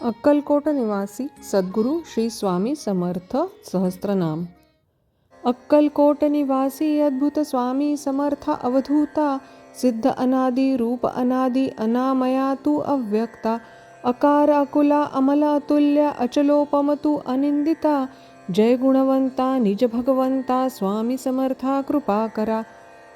अक्कलकोट निवासी सद्गुरू श्री स्वामी समर्थ सहस्त्रनाम। अक्कलकोट निवासी अद्भुत स्वामी समर्थ अवधूता सिद्ध अनादि रूप अनादि अनामया तू अव्यक्ता अकार अकुला अमल अतुल्य अचलोपम तू अनिंदिता जय गुणवंता निज भगवंता स्वामी समर्था कृपा करा।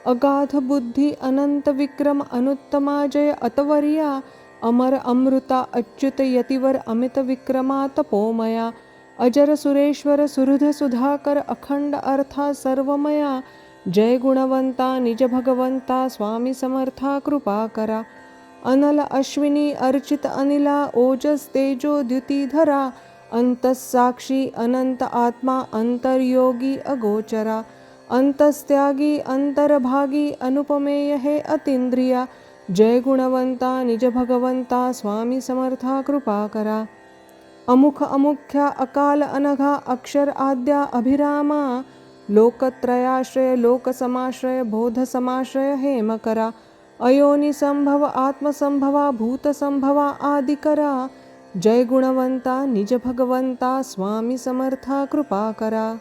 अगाध बुद्धी अनंत विक्रम अनुत्तमा जय अतवर्या अमर अमृता अच्युत यतिवर अमित विक्रमा तपोमया अजर सुरेश्वर सुहृद सुधाकर अखंड अर्था सर्वमया। जय गुणवंता निज भगवंता स्वामी समर्था कृपा करा। अनल अश्विनी अर्चित अनिला ओजस तेजो द्युतिधरा। अंतस्साक्षी अनंत आत्मा अंतर्योगी अगोचरा। अंतस्त्यागी अंतर्भागी अनुपमेय हे अतिंद्रिया जय गुणवंता निज भगवंता स्वामी समर्था कृपा करा. अमुख अमुख्या अकाल अनघा अक्षर आद्या अभिरामा लोकत्रयाश्रय लोकसमाश्रय बोधसमाश्रय हेमकरा करा. अयोनिसंभव आत्मसंभवा भूतसंभवा आदिकरा जय गुणवंता निज भगवंता स्वामी समर्था कृपा करा.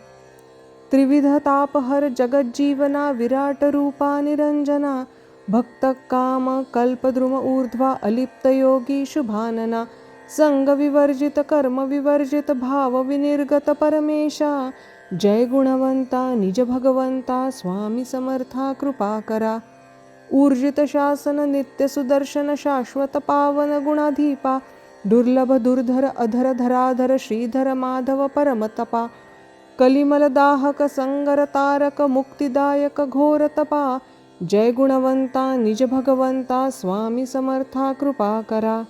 त्रिविध तापहर जगज्जीवना विराट रूपा निरंजना भक्त काम कल्पद्रुम ऊर्ध्वा अलिप्त योगी शुभानना संग विवर्जित कर्म विवर्जित भाव विनिर्गत परमेशा जय गुणवंता निज भगवंता स्वामी समर्था कृपा करा ऊर्जित शासन नित्य सुदर्शन शाश्वत पावन गुणाधीपा दुर्लभ दुर्धर अधर धराधर श्रीधर माधव परमतपा कलिमलदाहक संगर तारक मुक्तिदायक घोर तपा जय गुणवंता निज भगवंता स्वामी समर्था कृपा करा.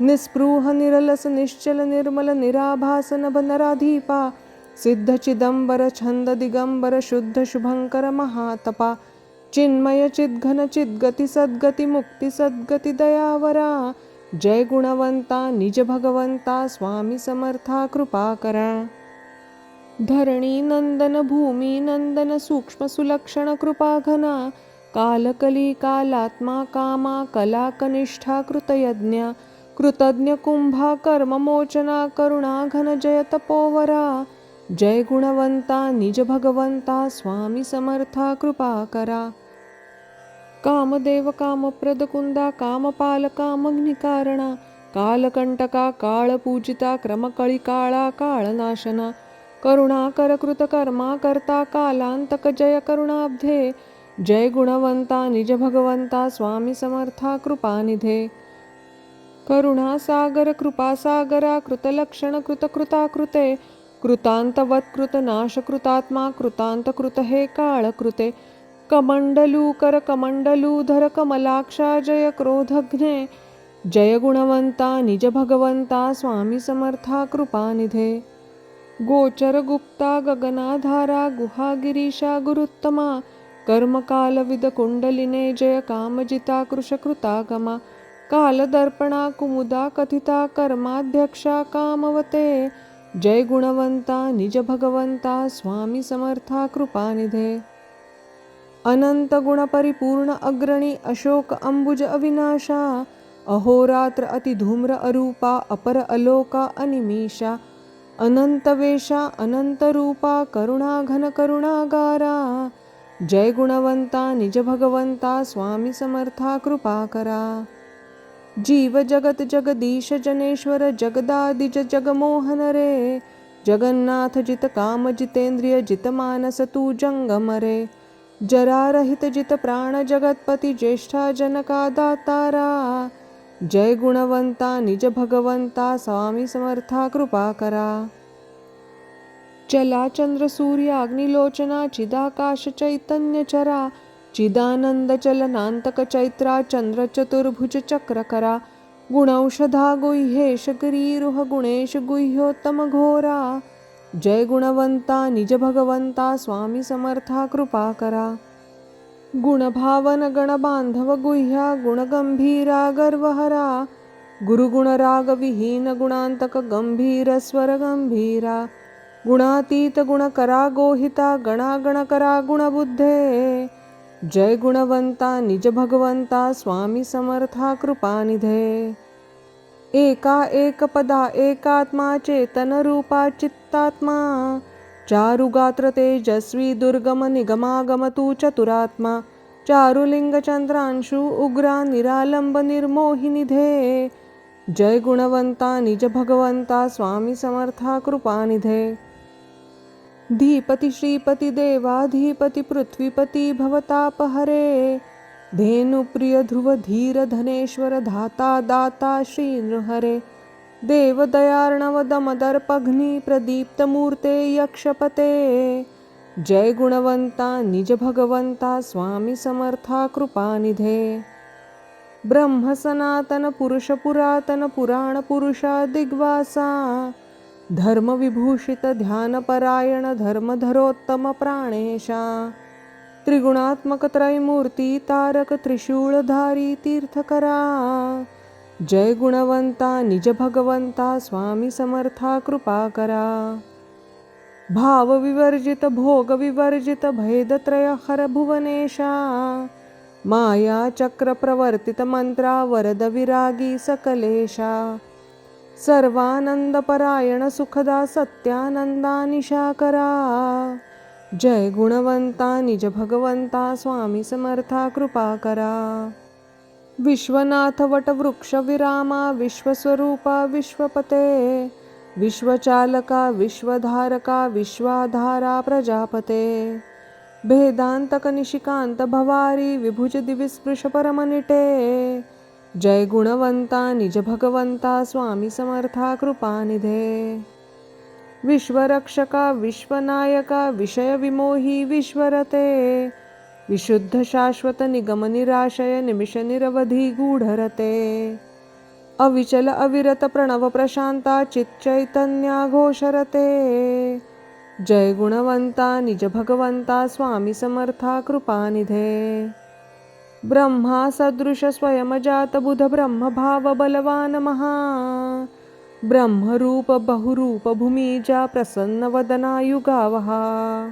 निस्पृह निरलस निश्चल निर्मल निराभास नभ नराधीपा सिद्ध चिदंबर छंद दिगंबर शुद्ध शुभंकर महातपा चिन्मय चिद्घन चिद्गती सद्गती मुक्ती सद्गती दयावरा. जय गुणवंता निज भगवंता स्वामी समर्था कृपा करा. धरणी नंदन भूमी नंदन सूक्ष्म सुलक्षण कृपाघना कालकली कालात्मा कामा कलाकनिष्ठा कृतयज्ञा कृतज्ञ कुंभा कर्ममोचना करुणा घन जय तपोवरा जय गुणवंता निज भगवंता स्वामी समर्था कृपा करा. कामदेव कामप्रद कुंदा कामपाल कामग्निकारणा कालकंटका काळपूजिता क्रमकळिकाळा काळनाशना करुणाकर कृतकर्मा करता कालांतक जय करुणाब्धे जय गुणवंता निज भगवंता स्वामी समर्था कृपानिधे करुणासागर कृपासागरा कृतलक्षण कृतकृताकृते कृतनाशकृतात्मा नाशकृतात्मा हे काळकृते कमंडलूकर कमंडलूधर कमलाक्षा जय क्रोधघ्ने जय गुणवंता निज भगवंता स्वामी समर्था कृपानिधे गोचर गुप्ता गगनाधारा गुहागिरीशा गुरुत्तमा. कर्मकालविद कुण्डलिने जय कामजिता कृशकृतागमा कालदर्पणा कुमुदा कथिता कर्माध्यक्षा कामवते। जय गुणवंता निज भगवंता स्वामी समर्था कृपानिधे अनंत गुणपरिपूर्ण अग्रणी अशोक अंबुज अविनाशा अहोरात्र अतिधूम्र अरूपा अपर अलोका अनिमीषा। अनंतवेशा अनंतरूपा करुणाघन करुणागारा। जय गुणवंता निज भगवंता स्वामी समर्था कृपा करा. जीव जगत जगदीश जनेश्वर जगदादिज जगमोहन रे. जगन्नाथ जित काम जितेंद्रिय जित मानस तू जंगम रे. जरारहित जित प्राण जगतपती ज्येष्ठा जनका दातारा जय गुणवंता निज भगवंता स्वामी समर्था कृपा करा. चला चंद्र सूर्य अग्निलोचना चिदाकाश चैतन्य चरा चिदानंद चलनांतक चैत्रा चंद्र चतुर्भुज चक्रकरा गुणौषधा गुह्येश गिरीरुह गुणेश गुह्योत्तम घोरा। जय गुणवंता निज भगवंता स्वामी समर्था कृपा करा। गुणभावन गणबांधव गुह्या गुणगंभीरा गर्वहरा। गुरुगुणरागविहीन विहीन गुणांतक गंभीर स्वर गंभीरा। गुणातीत गुणकरा गोहिता गणागण करा गुणबुद्धे जय गुणवंता निज भगवंता स्वामी समर्था कृपानिधे एका एकपदा एकात्मा चेतनरूपा चित्तात्मा। चारुगात्र तेजस्वी दुर्गम निगमागम तू चतुरात्मा। चारुलिङ्गचन्द्रांशु उग्रा निरालंब निर्मोहिनिधे जय गुणवंता निज भगवंता स्वामी समर्था कृपानिधे धीपती श्रीपती देवाधीपती पृथ्वीपती भवतापहरे धेनुप्रिय ध्रुव धीर धनेश्वर धाता दाता श्री नृहरे प्रदीप्तमूर्ते यक्षपते। जय गुणवंता निज भगवंता स्वामी समर्था कृपानिधे ब्रह्म सनातन पुरुष पुरातन पुराण पुरुषा दिग्वासा। धर्मविभूषित ध्यानपरायण धर्मधरोत्तम प्राणेशा त्रिगुणात्मक त्रैमूर्ती तारक त्रिशूळधारी तीर्थकरा। जय गुणवंता निज भगवंता स्वामी समर्था कृपा करा। भावविवर्जित भोगविवर्जित भेदत्रय हर भुवनेशा। माया चक्र प्रवर्तित मंत्रा वरद विरागी सकलेशा। सर्वानंदपरायण सुखदा सत्यानंदा निशाकरा। जय गुणवंता निज भगवंता स्वामी समर्था कृपा करा। विश्वनाथ वटवृक्ष विरामा विश्वस्वरूपा विश्वपते। विश्वचालका विश्वधारका विश्वाधारा प्रजापते। भेदांतक निशिकांत जय गुणवंता निज भगवंता स्वामी समर्था कृपानिधे विश्वरक्षका विश्वनायका विषय विमोही विश्वरते. विशुद्ध शाश्वत निगम निराशय निमिष निरवधी गूढरते. अविचल अविरत प्रणव प्रशांता चिच्चैतन्या घोषरते. जय गुणवंता निज भगवंता स्वामी समर्था कृपानिधे ब्रह्मा सदृश स्वयंजात बुध ब्रह्म भाव बलवान महा. ब्रह्मरूप बहुरूप भूमीजा प्रसन्न वदना युगावहा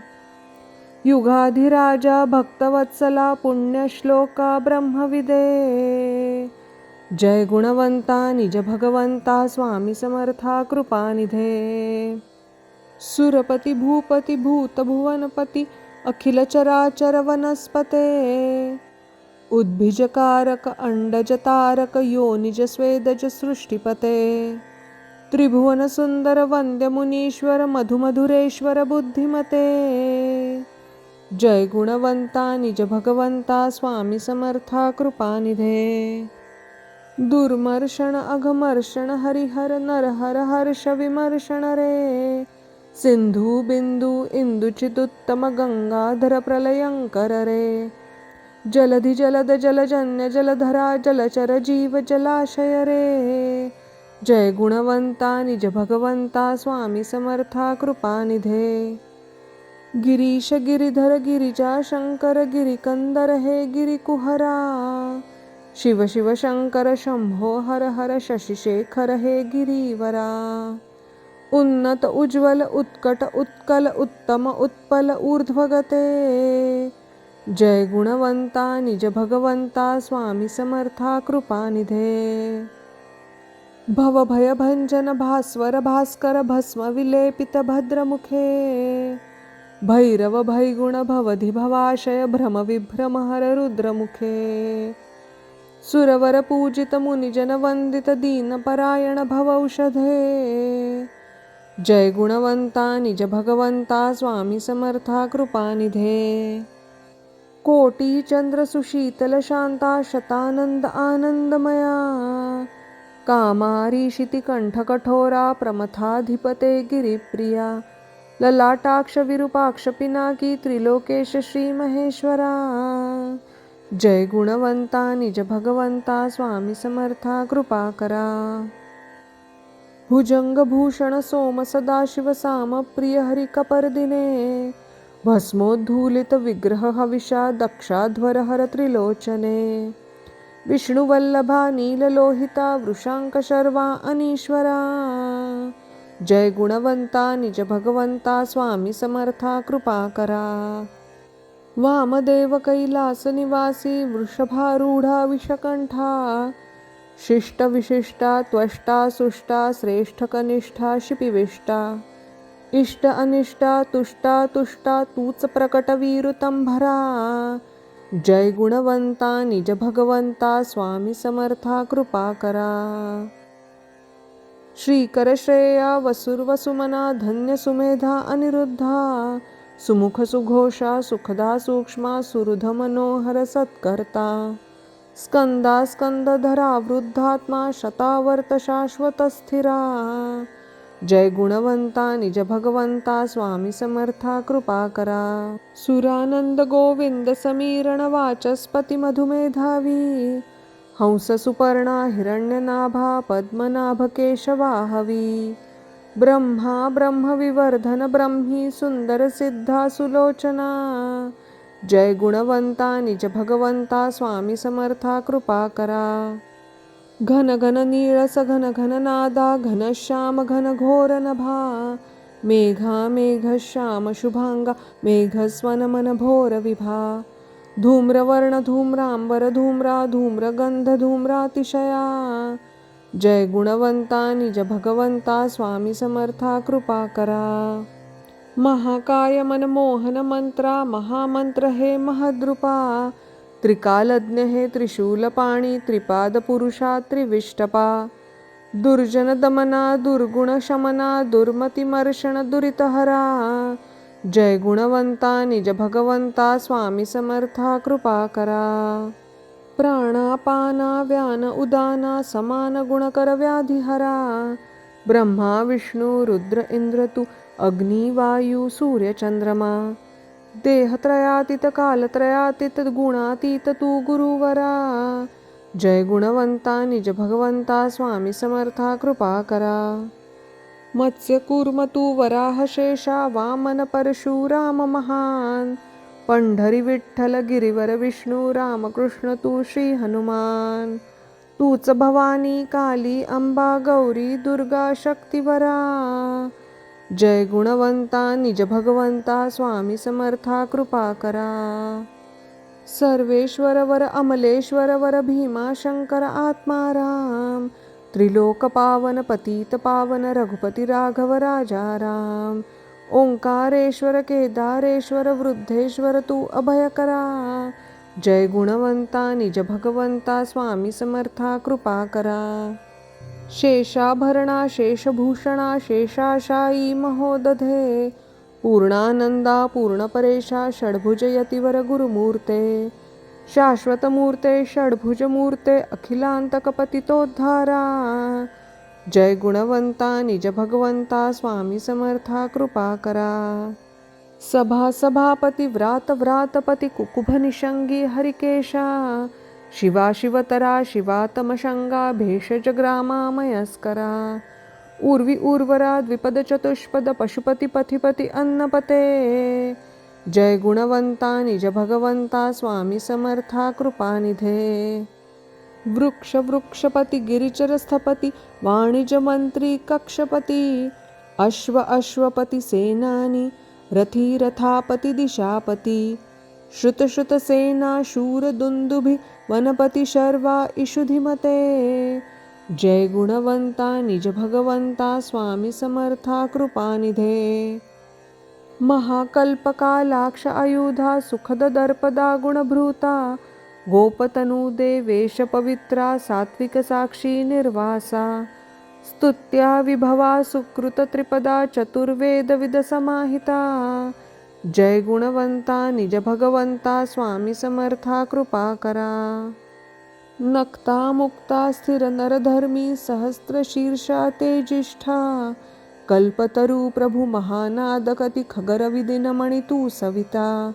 युगाधिराजा भक्तवत्सला पुण्यश्लोका ब्रह्मविदे. जय गुणवंता निज भगवंता स्वामी समर्था कृपानिधे सुरपती भूपती भूतभुवनपती अखिल चराचर वनस्पते. उद्भिजकारक अंडजतारक योनिज स्वेदज सृष्टिपते। त्रिभुवन सुंदर वंद्य मुनीश्वर मधुमधुरेश्वर बुद्धिमते। जय गुणवंता निज भगवंता स्वामी समर्था कृपानिधे दुर्मर्षण अघमर्षण हरिहर नरहर हर्ष विमर्षण रे। सिंधू बिंदू इंदुचिदुत्तम गंगाधर प्रलयंकर रे। जलधि जलद जलजन्य जलधरा जलचर जीव जलाशय रे। जय गुणवंता निज भगवंता स्वामी समर्था कृपानिधे गिरीश गिरिधर गिरिजा शंकर गिरिकंदर हे गिरिकुहरा। शिव शिव शंकर शंभो हर हर शशिशेखर हे गिरीवरा। उन्नत उज्ज्वल उत्कट उत्कल उत्तम उत्पल ऊर्ध्वगते। जय गुणवंता निज भगवंता स्वामी समर्था कृपानिधे भवभयभञ्जन भास्वर भास्कर भस्म विलेपित भद्रमुखे भैरव भैगुण भवधि भवाशय भ्रम विभ्रम हर रुद्रमुखे सुरवर पूजित मुनिजन वंदित भवौषधे जय गुणवंता निज भगवंता स्वामी समर्था कृपानिधे कोटी चंद्र सुशीतल शांता शतानंद आनंदमया कामारी कठोरा प्रमथाधिपते गिरिप्रिया। ललाटाक्ष विरूपाक्ष पिनाकी त्रिलोकेश श्री महेश्वरा जय गुणवंता निज भगवंता स्वामी समर्था कृपा करा। सोम सदाशिव साम प्रिय भस्मोद्धूलित त्रिलोचने विष्णुवल्लभा नीललोहिता वृषाङ्कशर्वा अनीश्वरा। जय गुणवंता निज भगवंता स्वामी समर्था कृपाकरा। वामदेव कैलासनिवासी वृषभारूढा विषकण्ठा शिष्टविशिष्टा त्वष्टा सुष्टा श्रेष्ठकनिष्ठा शिपिविष्टा। इष्ट अनिष्टा तुष्टा तुष्टा तूच प्रकट वीरुतंभरा। जय गुणवंता निज भगवंता स्वामी समर्था कृपा करा। श्रीकर श्रेया वसुर्वसुमना धन्य सुमेधा अनिरुद्धा। सुमुख सुघोषा सुखदा सूक्ष्मा सुहृद मनोहर सत्कर्ता। स्कंदा स्कंदधरा वृद्धात्मा शतावर्त शाश्वत स्थिरा। जय गुणवंता निज भगवंता स्वामी समर्था कृपा करा. सुरानंद गोविंद समीरण वाचस्पती मधुमेधावी. हंस सुपर्णा हिरण्यनाभा पद्मनाभ केशवाहवी. ब्रह्मा ब्रह्मविवर्धन ब्रह्मी सुंदर सिद्धा सुलोचना जय गुणवंता निज भगवंता स्वामी समर्था कृपा करा. घन घन नीळस घन घन नादा घन श्याम घन घोर नभा। मेघा मेघ श्याम शुभांगा मेघ स्वन मन भोर विभा। धूम्रवर्ण धूम्रांबर धूम्रा धूम्रगंध धूम्रातिशया जय गुणवंता निज भगवंता स्वामी समर्था कृपा करा। महाकाय मनमोहन मंत्रा महामंत्र हे महद्रुपा। त्रिकालज्ञ हे त्रिशूलपाणी त्रिपादपुरुषा त्रिविष्टपा। दुर्जनदमना दुर्गुणशमना दुर्मतिमर्षण दुरितहरा। जय गुणवंता निज भगवंता स्वामी समर्था कृपा करा। प्राणापाना व्यान उदाना समान गुणकर व्याधिहरा। ब्रह्मा विष्णू रुद्र इंद्र तू अग्नी वायू सूर्य चंद्रमा देहत्रयातीत कालत्रयातीत गुणातीत तू गुरुवरा जय गुणवंता निज भगवंता स्वामी समर्था कृपा करा मत्स्य कूर्म तू वराह शेषा वामन परशुराम महान पंढरी विठ्ठल गिरिवर विष्णू रामकृष्ण तू श्री हनुमान तूच भवानी काली अंबा गौरी दुर्गा शक्तिवरा जय गुणवंता निज भगवंता स्वामी समर्था कृपा करा. सर्वेश्वर वर अमलेश्वर वर भीमा शंकर आत्माराम त्रिलोक पावन पतित पावन रघुपती राघव राजा राम. ओंकारेश्वर केदारेश्वर वृद्धेश्वर तू अभय करा. जय गुणवंता निज भगवंता स्वामी समर्था कृपा करा. शेषाभरणा शेषभूषणा शेषाशायी महोदधे। पूर्णानंदा पूर्णपरेशा षड्भुजयतिवर गुरुमूर्ते शाश्वतमूर्ते षड्भुजमूर्ते अखिलांतकपतितोद्धारा जय गुणवंता निज भगवंता स्वामी समर्था कृपा करा। सभा सभापती व्रात व्रातपती कुकुभ निषंगी हरिकेशा। शिवा शिवतरा शिवातमशंगा भेषज ग्रामामयस्करा उर्वी उर्वरा द्विपदचतुष्पद पशुपतिपथिपति अन्नपते। जय गुणवंता निज भगवंता स्वामी समर्था कृपानिधे वृक्ष वृक्षपती गिरिचर स्थपती कक्षपती अश्व अश्वपती सेनानी रथी रथापती दिशापती। श्रुतश्रुतसेना शूरदुन्दुभि वनपतिशर्वा शर्वा इषुधिमते। जय गुणवंता निज भगवंता स्वामी समर्था कृपानिधे महाकल्पकालाक्ष आयुधा सुखददर्पदा गुणभृता गोपतनु देवेश पवित्रा निर्वासा। स्तुत्या विभवा सुकृतत्रिपदा चतुर्वेदविदसमाहिता समाहिता। जय गुणवंता निज भगवंता स्वामी समर्था कृपा करा. नक्ता मुक्ता स्थिर नरधर्मी सहस्त्र शीर्षा तेजिष्ठा कल्पतरू प्रभु महानादकति खगर तू सविता.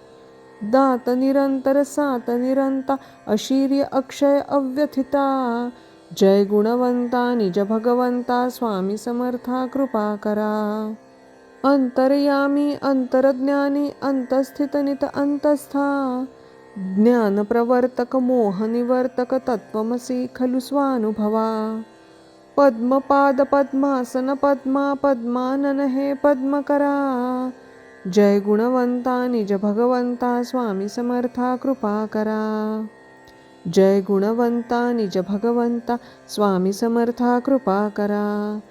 दात निरंतर सात निरंता अशीर्य अक्षय अव्यथिता. जय गुणवंता निज भगवंता स्वामी समर्था कृपा करा. अंतर्यामी अंतरज्ञानी अंतस्थितनित अंतस्था ज्ञानप्रवर्तक मोहनिवर्तक तत्त्वमसि खलु स्वानुभवा। पद्मपाद पद्मासन पद्मा पद्मानन हे पद्मकरा। जय गुणवंता निज भगवंता स्वामी समर्था कृपा करा। जय गुणवंता निज भगवंता स्वामी समर्था कृपा करा।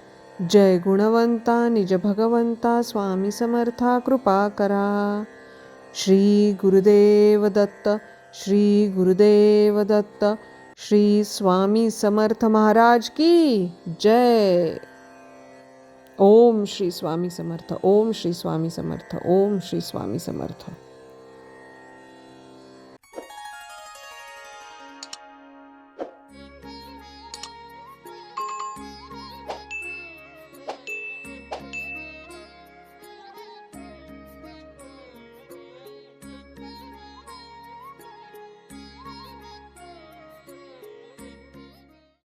जय गुणवंता निज भगवंता स्वामी समर्था कृपा करा. श्री गुरुदेव दत्त श्री गुरुदेव दत्त श्री स्वामी समर्थ महाराज की जय. ओम श्री स्वामी समर्थ ओम श्री स्वामी समर्थ ओम श्री स्वामी समर्थ.